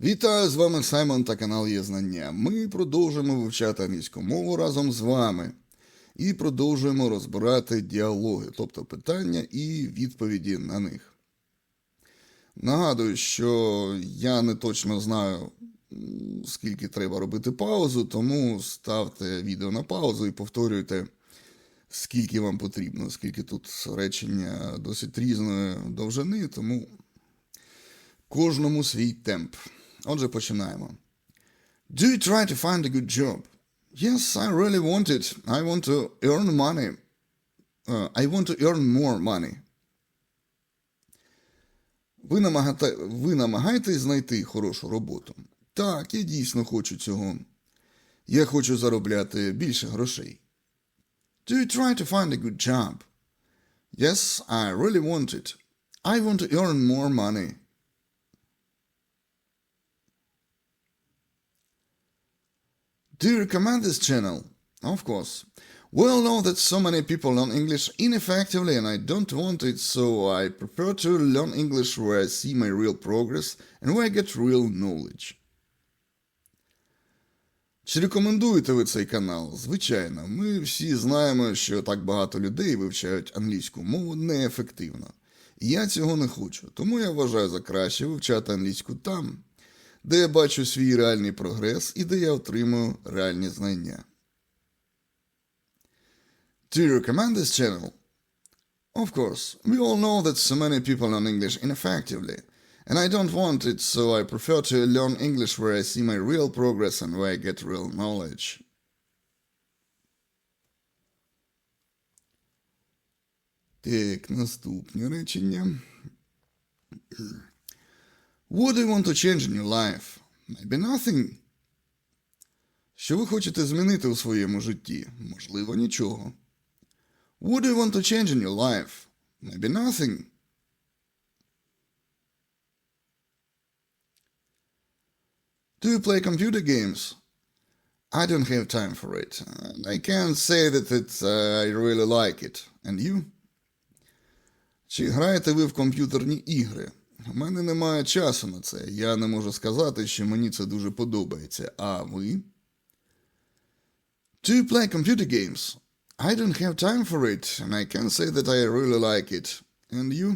Вітаю з вами Саймон та канал Є Знання. Ми продовжуємо вивчати англійську мову разом з вами і продовжуємо розбирати діалоги, тобто питання і відповіді на них. Нагадую, що я не точно знаю, скільки треба робити паузу, тому ставте відео на паузу і повторюйте, скільки вам потрібно, скільки тут речення досить різної довжини, тому кожному свій темп. Отже, починаємо. Do you try to find a good job? Yes, I really want it. I want to earn money. Uh, I want to earn more money. Ви, намагате... Ви намагаєтесь знайти хорошу роботу? Так, я дійсно хочу цього. Я хочу заробляти більше грошей. Do you try to find a good job? Yes, I really want it. I want to earn more money. Do you recommend this channel? Of course. We all know that so many people learn English ineffectively and I don't want it, so I prefer to learn English where I see my real progress and where I get real knowledge. Чи рекомендуєте ви цей канал? Звичайно, ми всі знаємо, що так багато людей вивчають англійську мову неефективно. І я цього не хочу, тому я вважаю за краще вивчати англійську там, де я бачу свій реальний прогрес і де я отримую реальні знання. Do you recommend this channel? Of course, we all know that so many people learn English ineffectively, and I don't want it, so I prefer to learn English where I see my real progress and where I get real knowledge. Так, наступне речення. What do you want to change in your life? Maybe nothing. Що ви хочете змінити у своєму житті? Можливо, нічого. What do you want to change in your life? Maybe nothing. Do you play computer games? I don't have time for it. And I can't say that it's, uh, I really like it. And you? Чи граєте ви в комп'ютерні ігри? У мене немає часу на це. Я не можу сказати, що мені це дуже подобається. А ви? Do you play computer games? I don't have time for it, and I can't say that I really like it. And you?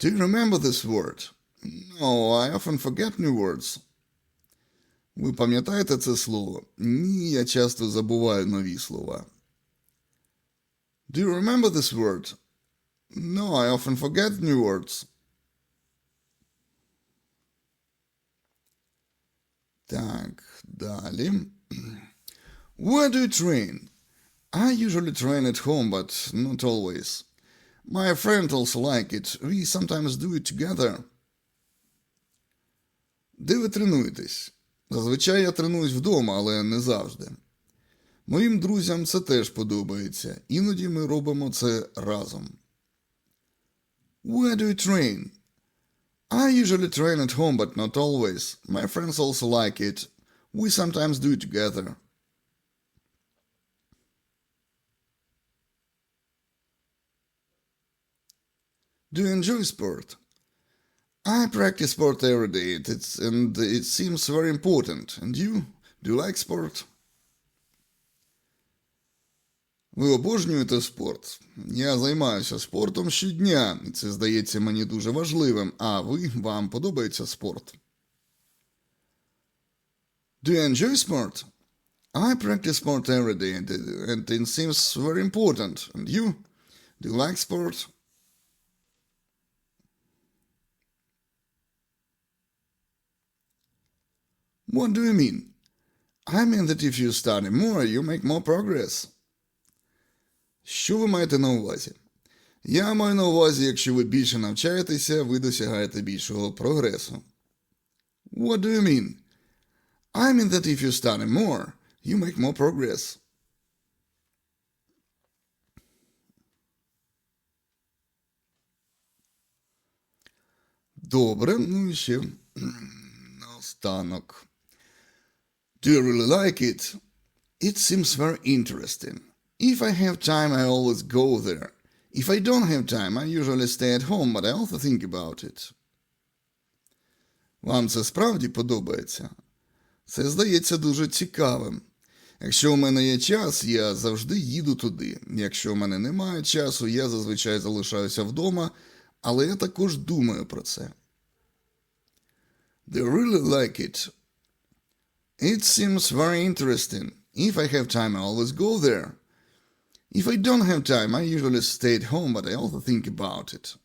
Do you remember this word? No, I often forget new words. Ви пам'ятаєте це слово? Ні, я часто забуваю нові слова. Do you remember this word? No, I often forget new words. Так, далі. Where do you train? I usually train at home, but not always. My friend also like it. We sometimes do it together. Де ви тренуєтесь? Зазвичай я тренуюсь вдома, але не завжди. Моїм друзям це теж подобається. Іноді ми робимо це разом. Where do you train? I usually train at home, but not always. My friends also like it. We sometimes do it together. Do you enjoy sport? I practice sport every day, it- it's, and it seems very important. And you? Do you like sport? Ви обожнюєте спорт? Я займаюся спортом щодня, і це здається мені дуже важливим. А ви вам подобається спорт? Do you enjoy sport? I practice sport every day, and it, and it seems very important. And you? Do you like sport? What do you mean? I mean that if you study more, you make more progress. Що ви маєте на увазі? Я маю на увазі, якщо ви більше навчаєтеся, ви досягаєте більшого прогресу. What do you mean? I mean that if you study more, you make more progress. Добре, ну і ще наостанок. Do you really like it? It seems very interesting. If I have time, I always go there. If I don't have time, I usually stay at home, but I also think about it. Вам це справді подобається? Це здається дуже цікавим. Якщо у мене є час, я завжди їду туди. Якщо у мене немає часу, я зазвичай залишаюся вдома, але я також думаю про це. They really like it. It seems very interesting. If I have time, I always go there. If I don't have time, I usually stay at home, but I also think about it.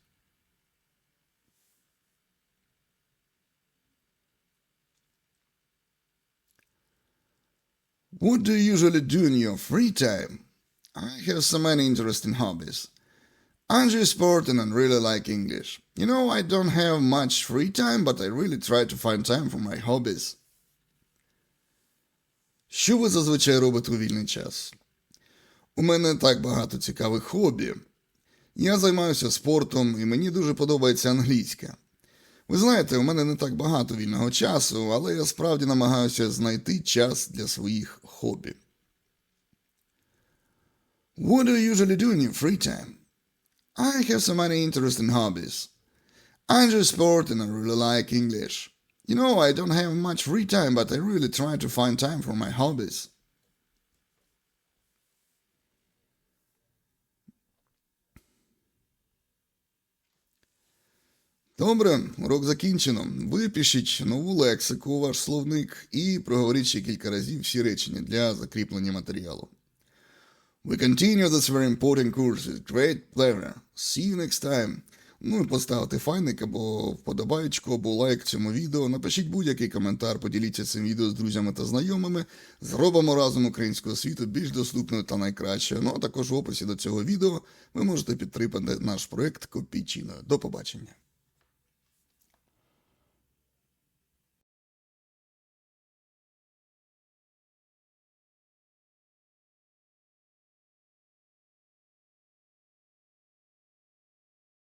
What do you usually do in your free time? I have so many interesting hobbies. I enjoy sport and I really like English. You know, I don't have much free time, but I really try to find time for my hobbies. Що ви зазвичай робите у вільний час? У мене так багато цікавих хобі. Я займаюся спортом і мені дуже подобається англійська. Ви знаєте, у мене не так багато вільного часу, але я справді намагаюся знайти час для своїх хобі. What do you usually do in your free time? I have so many interesting hobbies. I enjoy sport and I really like English. You know, I don't have much free time, but I really try to find time for my hobbies. Добре, урок закінчено. Випишіть нову лексику у ваш словник і проговоріть ще кілька разів всі речення для закріплення матеріалу. We continue this very important course with great pleasure. See you next time. Ну і поставити файник або вподобайку, або лайк цьому відео. Напишіть будь-який коментар, поділіться цим відео з друзями та знайомими. Зробимо разом українську освіту більш доступною та найкращою. Ну а також в описі до цього відео ви можете підтримати наш проект копійчиною. До побачення.